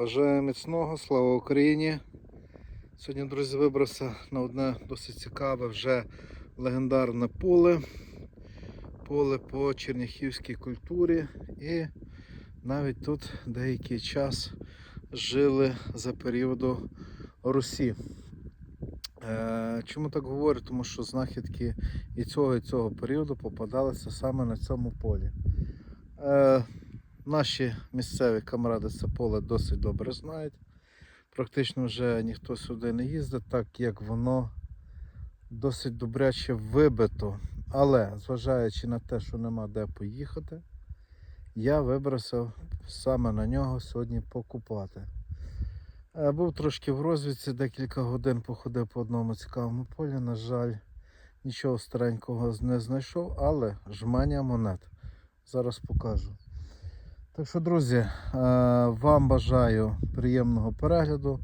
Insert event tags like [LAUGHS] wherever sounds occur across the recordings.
Бажаю міцного, слава Україні. Сьогодні, друзі, вибрався на одне досить цікаве вже легендарне поле. Поле по черняхівській культурі. І навіть тут деякий час жили за періоду Русі. Е, Чому так говорю? Тому що знахідки і цього, і цього періоду попадалися саме на цьому полі. Наші місцеві камради це поле досить добре знають. Практично вже ніхто сюди не їздить, так як воно досить добряче вибито. Але зважаючи на те, що нема де поїхати, я вибрався саме на нього сьогодні покупати. Е, Був трошки в розвідці, декілька годин походив по одному цікавому полі. На жаль, нічого старенького не знайшов, але жмання монет. Зараз покажу. Так що, друзі, е, вам бажаю приємного перегляду.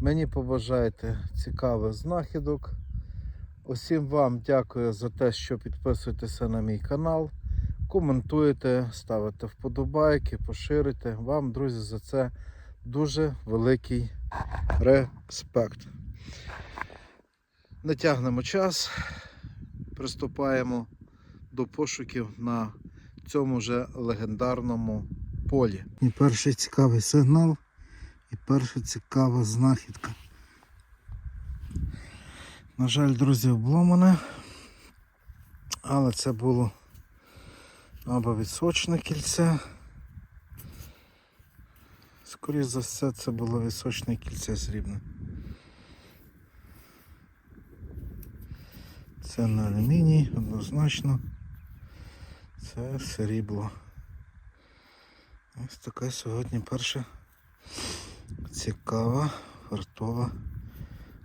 Мені побажайте цікавих знахідок. Усім вам дякую за те, що підписуєтеся на мій канал, коментуєте, ставите вподобайки, поширюєте. Вам, друзі, за це дуже великий респект. Не тягнемо час, приступаємо до пошуків на цьому же легендарному полі. І перший цікавий сигнал, і перша цікава знахідка. На жаль, друзі, обломане, але це було або відсочне кільце. Скоріше за все, це було відсочне кільце срібне. Це не алюміній, однозначно. Це срібло. Ось така сьогодні перша цікава фартова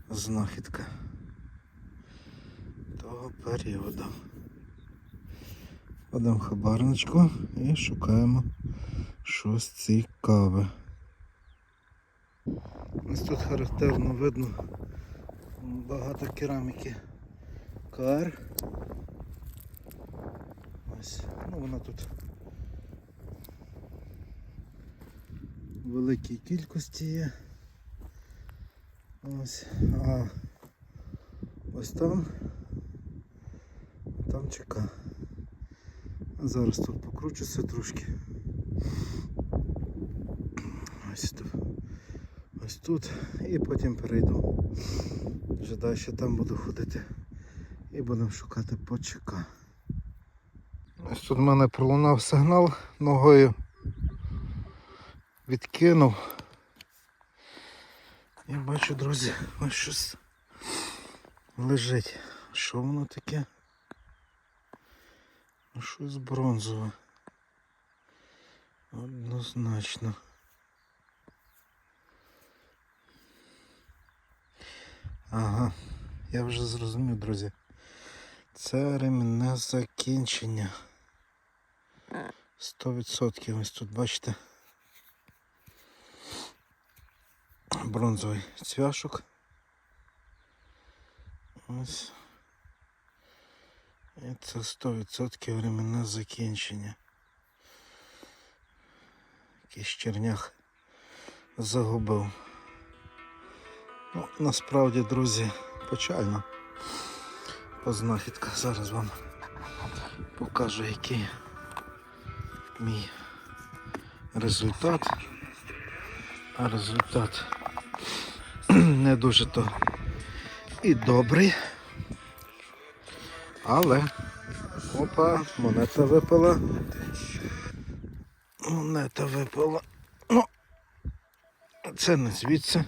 знахідка того періоду. Подам хабарничку і шукаємо щось цікаве. Ось тут характерно видно багато кераміки кар. Ось, ну вона тут великій кількості є. Ось, а ось там, там чека. Зараз тут покручуся трошки. Ось тут. Ось тут і потім перейду. Вже далі там буду ходити і будемо шукати почека. Ось тут в мене пролунав сигнал ногою. Відкинув. Я бачу, друзі, ось щось лежить. Що воно таке? Ну, Щось бронзове. Однозначно. Ага, я вже зрозумів, друзі. Це ремінне закінчення. 100% ось тут бачите. Бронзовий цвяшок. Ось. І це 100% ремінне закінчення. Якийсь чернях загубив. Ну, насправді, друзі, печально по знахідках. Зараз вам покажу, який мій результат. А результат [CLEARS THROAT] не дуже то і добрий. Але опа, монета випала. Монета випала. Ну, це не звідси.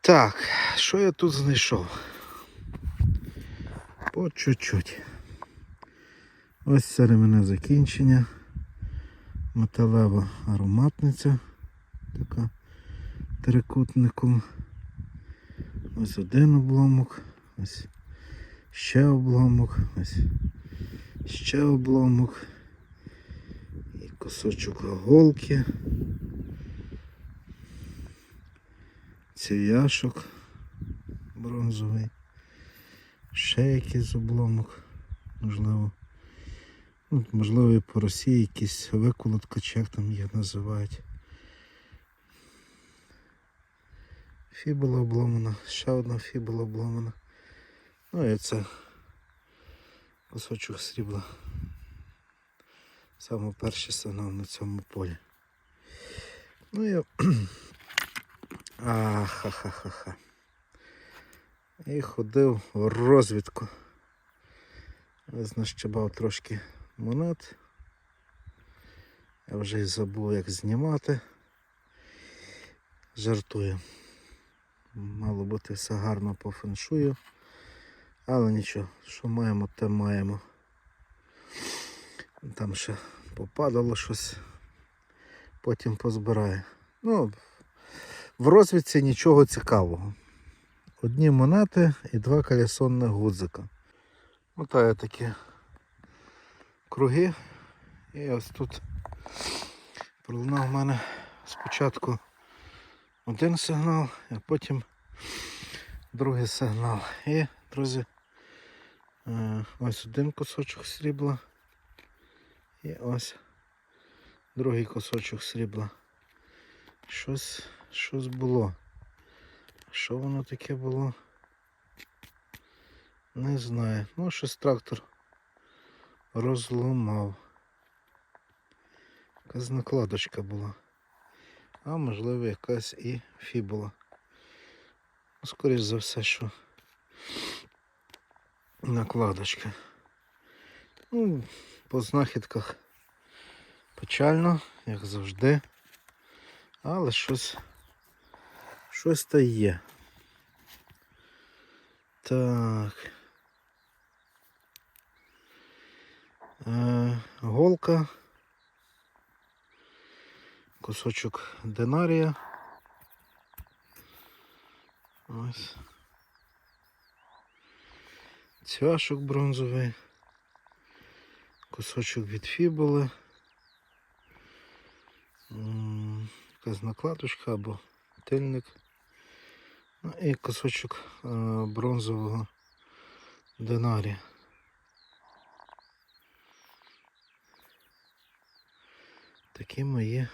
Так, що я тут знайшов? По чуть-чуть. Ось це ремене закінчення. Металева ароматниця. Така трикутником. Ось один обломок. Ось ще обломок. Ось ще обломок. І кусочок голки. Ців'яшок бронзовий. Ще якийсь обломок, можливо. Ну, можливо і по Росії якийсь виколотка, як там їх називають. Фібула обломана, ще одна фібула обломана. Ну і це кусочок срібла. Саме перший сигнал на цьому полі. Ну і [CLEARS THROAT] Ахахахаха. І ходив в розвідку. Знащебав трошки монет. Я вже й забув, як знімати. Жартую. Мало бути все гарно по феншую. Але нічого, що маємо, те маємо. Там ще попадало щось, потім позбирає. Ну, в розвідці нічого цікавого. Одні монети і два колесонних гудзика. Мотаю такі круги. І ось тут пролунав в мене спочатку один сигнал, а потім другий сигнал. І, друзі, е, ось один кусочок срібла. І ось другий кусочок срібла. Щось, щось було. Що воно таке було? Не знаю. Ну, щось трактор розломав. Якась накладочка була. А можливо якась і фібула. Ну, Скоріше за все, що накладочка. Ну, по знахідках печально, як завжди. Але щось щось та є. Так. Е, голка. Кусочок динарія. Ось. Цвяшок бронзовий. Кусочок від фібули. М, Якась накладочка або тильник. Ну і кусочок е, бронзового динарія. Такі мої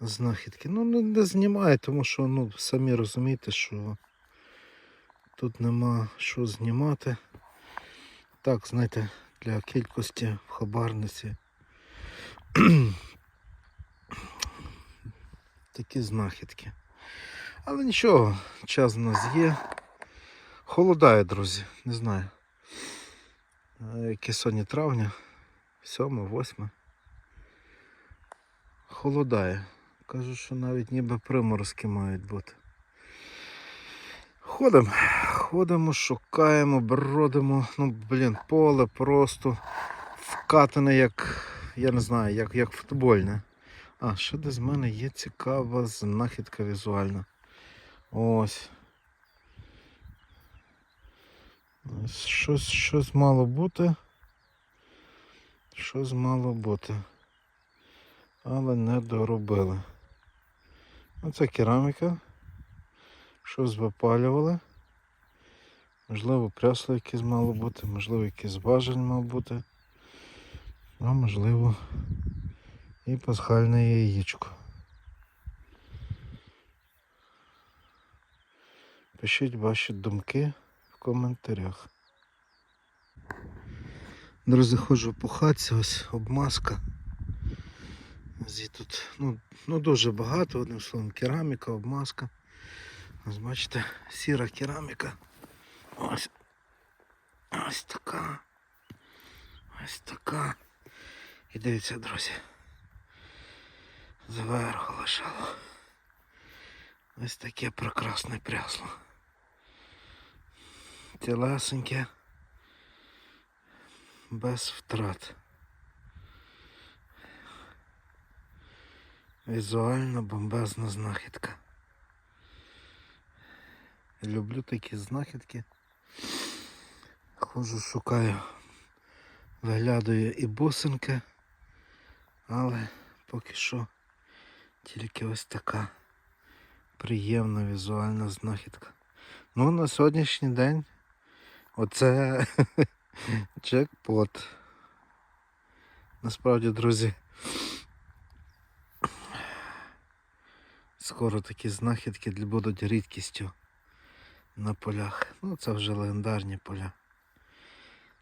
знахідки. Ну, не, не знімаю, тому що ну, самі розумієте, що тут нема що знімати. Так, знаєте, для кількості в хабарниці. [CLEARS THROAT] Такі знахідки. Але нічого, час в нас є. Холодає, друзі, не знаю. Е, Яке сьогодні травня, 7, 8. Холодає. Кажуть, що навіть ніби приморозки мають бути. Ходимо, ходимо, шукаємо, бродимо. Ну, блін, поле просто вкатане, як, я не знаю, як, як футбольне. А, ще десь в мене є цікава знахідка візуальна. Ось. Ось Щось, щось мало бути. Щось мало бути. Але не доробили. Оце кераміка. Щось випалювали. Можливо, прясло якесь мало бути, можливо, якийсь важель мав бути. А можливо і пасхальне яєчко. Пишіть ваші думки в коментарях. Друзі, ходжу по хатці, ось обмазка. Тут ну, ну дуже багато, одним словом, кераміка, обмазка. Ось бачите, сіра кераміка. Ось. Ось така. Ось така. І дивіться, друзі. Зверху лишало. Ось таке прекрасне прясло. Тілесеньке. Без втрат. Візуально бомбезна знахідка. Люблю такі знахідки. Ходжу, шукаю, виглядаю і бусинки, але поки що тільки ось така приємна візуальна знахідка. Ну, на сьогоднішній день оце [LAUGHS] джекпот. Насправді, друзі, Скоро такі знахідки будуть рідкістю на полях. Ну, це вже легендарні поля.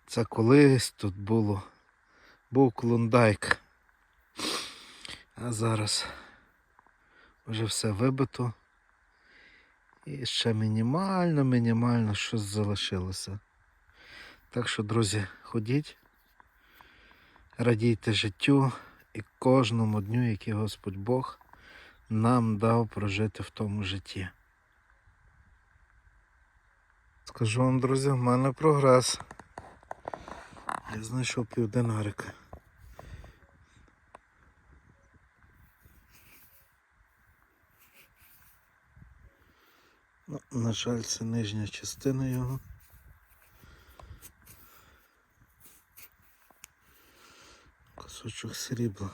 Це колись тут було. Був клондайк. А зараз вже все вибито. І ще мінімально, мінімально щось залишилося. Так що, друзі, ходіть, радійте життю і кожному дню, який Господь Бог нам дав прожити в тому житті. Скажу вам, друзі, в мене прогрес. Я знайшов півдинарика. Ну, на жаль, це нижня частина його. Кусочок срібла.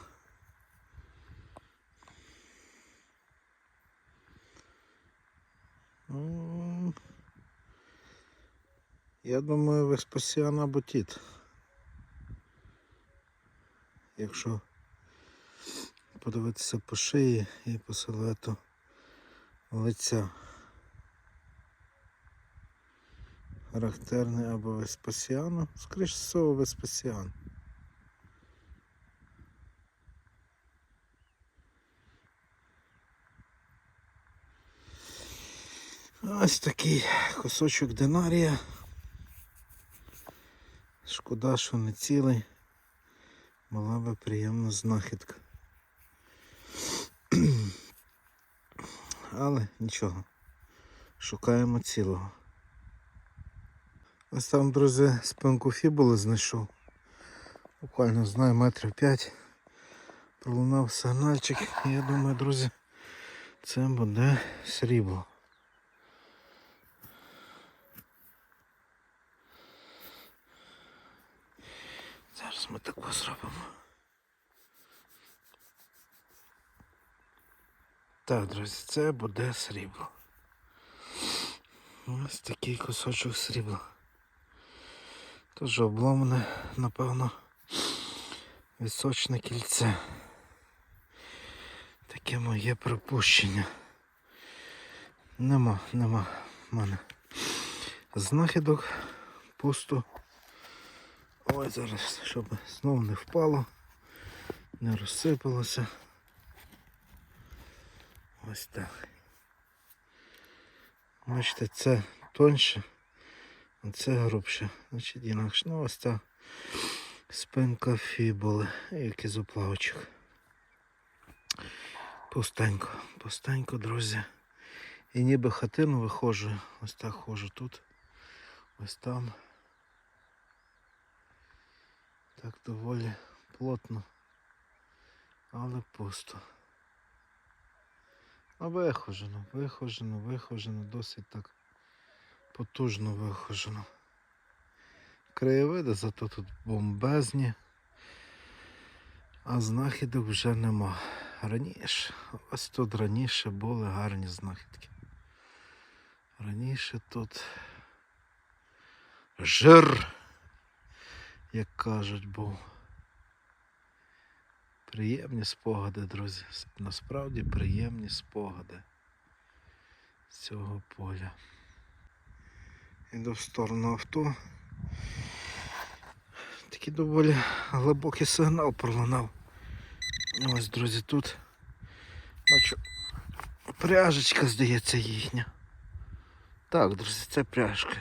Я думаю, Веспасіан або Тіт. Якщо подивитися по шиї і по силуету лиця. Характерний або Веспасіану. Скоріше всього Веспасіан. Ось такий кусочок динарія. Шкода, що не цілий. Була би приємна знахідка. Але нічого. Шукаємо цілого. Ось там, друзі, спинку фібули знайшов. Буквально знаю метрів 5. Пролунав сигнальчик. Я думаю, друзі, це буде срібло. Ми таку зробимо. Так, друзі, це буде срібло. Ось такий кусочок срібла. Теж обломане, напевно, вісочне кільце. Таке моє припущення. Нема, нема в мене. Знахідок пусто. Ой, зараз, щоб знову не впало, не розсипалося. Ось так. Бачите, це тоньше, а це грубше. Значить інакше. Ну ось та спинка фібули і якийсь оплавочок. Пустенько, пустенько, друзі. І ніби хатину виходжу. Ось так ходжу тут. Ось там. Так доволі плотно, але пусто. А вихожено, вихожено, вихожено, досить так потужно вихожено. Краєвиди зато тут бомбезні, а знахідок вже нема. Раніше, ось тут раніше були гарні знахідки. Раніше тут жир як кажуть, був. Приємні спогади, друзі. Насправді приємні спогади з цього поля. Іду в сторону авто. Такий доволі глибокий сигнал пролунав. Ось, друзі, тут бачу пряжечка, здається, їхня. Так, друзі, це пряжка.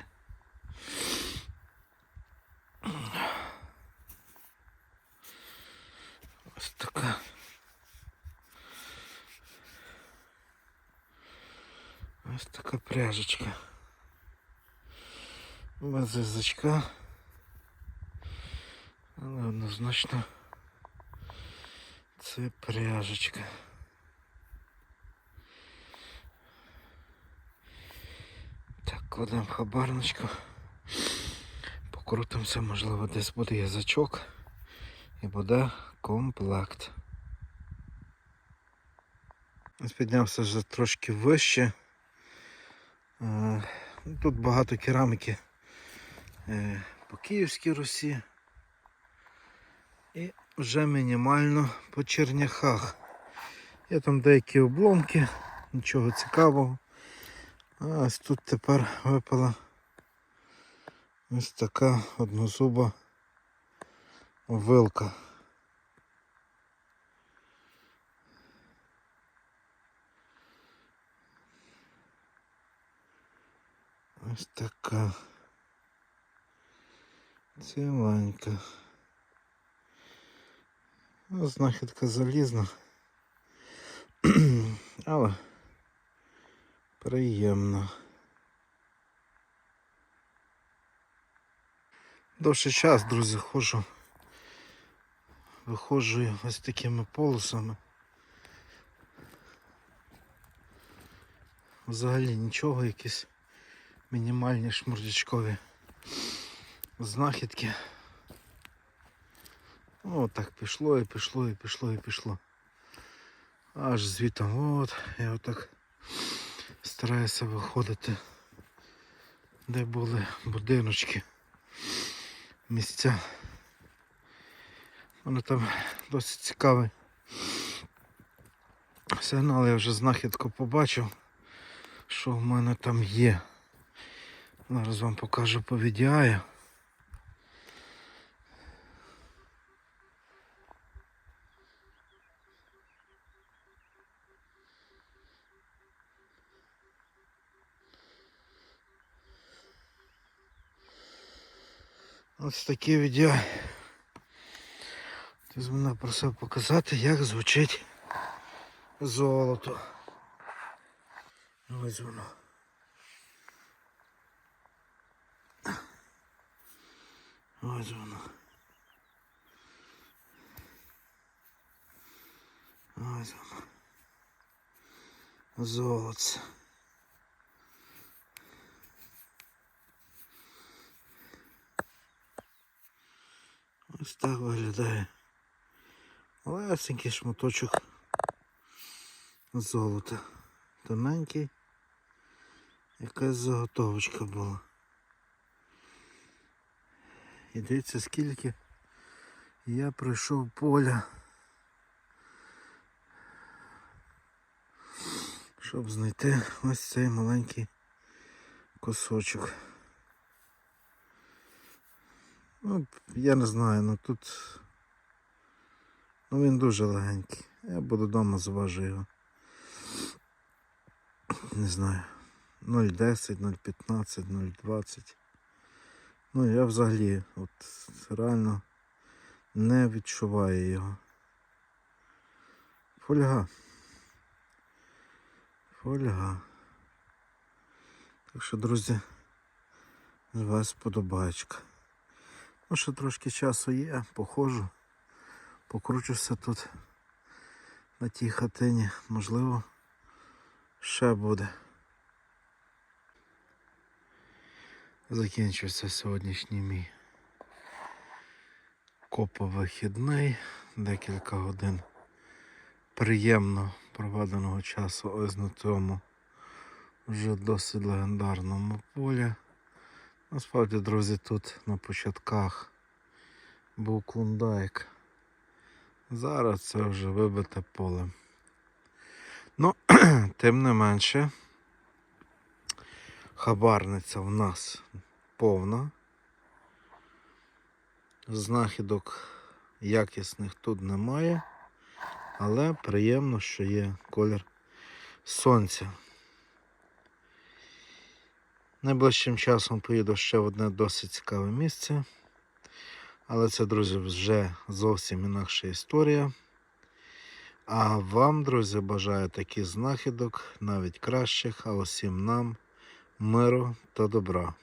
Ось така. Ось така пряжечка. Без язичка. Але однозначно це пряжечка. Так, кладемо хабарничку. Покрутимося, можливо, десь буде язичок і буде комплект. Піднявся вже трошки вище. Е, Тут багато кераміки е, по Київській Русі. І вже мінімально по черняхах. Є там деякі обломки, нічого цікавого. А ось тут тепер випала ось така однозуба вилка. Ось така ціленька. Ну, знахідка залізна. [CLEARS THROAT] Але приємно. Довший час, друзі, ходжу. Виходжу ось такими полосами. Взагалі нічого, якісь мінімальні шмурдячкові знахідки. О, так пішло і пішло, і пішло, і пішло. Аж звітом от, я отак стараюся виходити, де були будиночки, місця. Воно там досить цікавий сигнал, я вже знахідку побачив, що в мене там є. Зараз вам покажу по відео. Ось таке відео. Хтось мене просив показати, як звучить золото. Ось воно. Ось воно. Ось воно. Золоце. Ось так виглядає. Лесенький шматочок золота. Тоненький. Якась заготовочка була. І дивіться скільки я пройшов поля. Щоб знайти ось цей маленький кусочок. Ну, я не знаю, ну тут ну він дуже легенький. Я буду вдома зважу його. Не знаю. 0,10, 0,15, 0,20. Ну я взагалі от реально не відчуваю його. Фольга. Фольга. Так що, друзі, з вас подобаєчка. Ну, ще трошки часу є, походжу, покручуся тут на тій хатині, можливо, ще буде. Закінчився сьогоднішній мій копо-вихідний, декілька годин приємно проведеного часу ось на цьому вже досить легендарному полі. Насправді, друзі, тут на початках був клондайк. Зараз це вже вибите поле. Ну, [CLEARS THROAT] тим не менше, хабарниця в нас повна. Знахідок якісних тут немає, але приємно, що є колір сонця. Найближчим часом поїду ще в одне досить цікаве місце. Але це, друзі, вже зовсім інакша історія. А вам, друзі, бажаю таких знахідок, навіть кращих, а усім нам миру та добра.